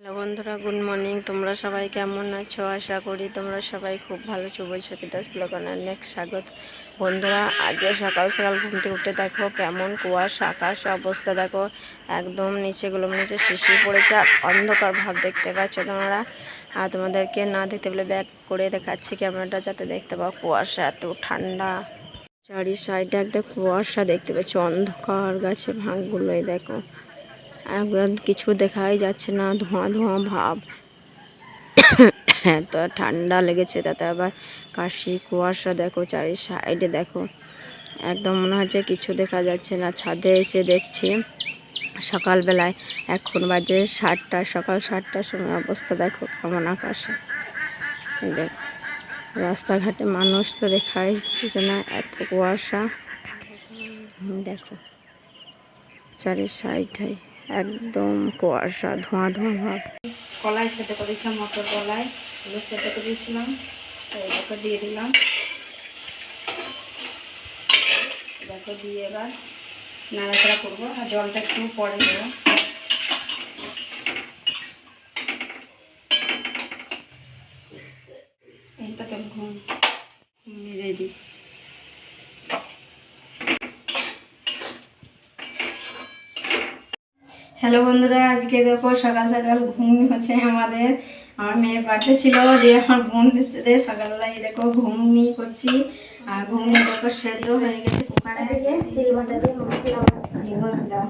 Hello বন্ধুরা good morning তোমরা সবাই কেমন আছো? আশা করি তোমরা সবাই খুব ভালো আছো। বৈশাখী দাস ব্লগানের নেক্সট স্বাগত। বন্ধুরা, আজকে সকাল সকাল ঘুম থেকে উঠে দেখো কেমন কুয়াশা, আকাশ অবস্থা দেখো। একদম নিচেগুলো নিচে শিশি পড়েছে, আর অন্ধকার ভাব দেখতে পাচ্ছ তোমরা। আর তোমাদেরকে না দেখতে পেলে ব্যাক করে দেখাচ্ছি ক্যামেরাটা যাতে দেখতে পাও কুয়াশা, এত ঠান্ডা। চারি সাইডে একটা কুয়াশা দেখতে পাচ্ছ অন্ধকার গাছে ভাঙগুলোই দেখো। কিছু দেখাই যাচ্ছে না, ধোঁয়া ধোঁয়া ভাব। এত ঠান্ডা লেগেছে তাতে আবার কাশি, কুয়াশা দেখো চারি সাইডে দেখো। একদম মনে হচ্ছে কিছু দেখা যাচ্ছে না, ছাদে এসে দেখছি সকালবেলায় এখন বাজে সাতটা, সকাল সাতটার সময় অবস্থা দেখো কেমন আকাশে। রাস্তাঘাটে মানুষ তো দেখাই যাচ্ছে না, এত কুয়াশা। দেখো চারি সাইডে একদম কুয়াশা ধোঁয়া ধোঁয়া ভাব। কলাই সেটা করেছিলাম, মটর কলাই, এগুলো সেদ্ধ করে দিয়েছিলাম তো এটাকে দিয়ে দিলাম। দেখো দিয়ে এবার নাড়াচাড়া করব, আর জলটা একটু পরে দেবো এটা তো ঘুম রেডি হ্যালো বন্ধুরা, আজকে দেখো সকাল সকাল ঘুম হচ্ছে আমাদের। আমার মেয়ের বার্থডে ছিল যে আমার বোন সাথে সকালবেলা এই দেখো ঘুমনি করছি। আর ঘুমনি দেখো সেদ্ধ হয়ে গেছে কুকারে। মশলা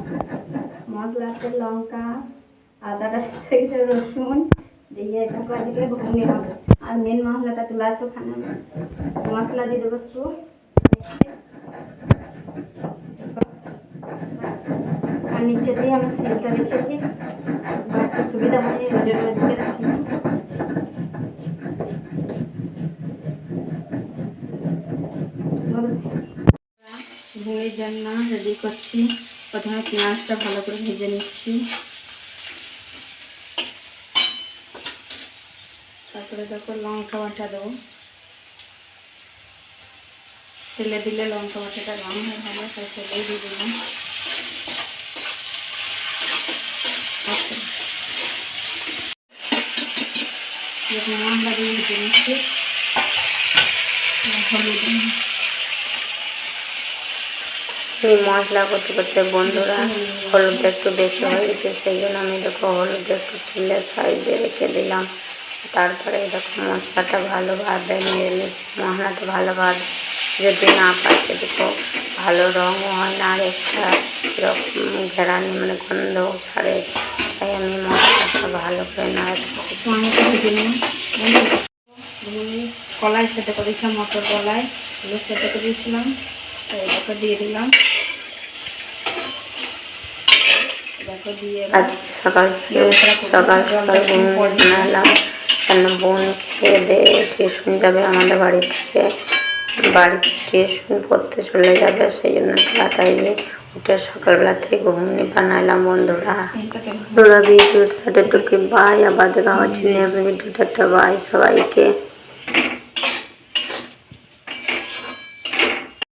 মশলাতে লঙ্কা আদাটা রসুন, দিয়ে দেখো আজকে ঘুমনি হবে। আর মেন মশলাটা তুলে আছে ওখানে। মশলা দিয়ে দেবো একটু। নিচে দিয়ে আমি সিলটা রেখেছি। একটু সুবিধা হয় ওই জন্য ওদিকে রাখিনি ঘুমের জন্য রেডি করছি। প্রথমে পেঁয়াজটা ভালো করে ভেজে নিচ্ছি। তারপরে দেখো লঙ্কা বাটা দেবো। তেলে দিলে লঙ্কা বাটাটা রঙ হয় ভালো তাই তেলেই দিয়ে দিলাম আচ্ছা এরকম মশলা মশলা করতে করতে বন্ধুরা হলুদ একটু বেশি হয়ে গেছে, সেই জন্য আমি দেখো হলুদ একটু তুলে সাইডে রেখে দিলাম। তারপরে এরকম মশলাটা ভালোভাবে নিয়ে নিচ্ছি মশলাটা ভালোভাবে যদি না পাচ্ছে দেখো ভালো রঙও হয় না আর একটা ঘেরানি মানে গন্ধ ছাড়ে। তাই আমি মশলাটা ভালো করে ভেজে কলাই সেদ্ধ করেছিলাম মটর কলাই এগুলো সেদ্ধ করে দিয়েছিলাম তো এটাকে দিয়ে দিলাম। আজকে সকাল সকাল সকাল বানালাম কেন বোন খেয়ে দিয়ে টিউশন যাবে আমাদের বাড়ি থেকে। বাড়িতে টিউশন পড়তে চলে যাবে, সেই জন্য তাড়াতাড়ি উঠে সকালবেলাতে থেকে ঘুমনি বানাইলাম বন্ধুরা। বন্ধুরা, ভিডিওটা এতটুকু বাই, আবার দেখা হচ্ছে নেক্সট ভিডিওটা একটা বাই, সবাইকে।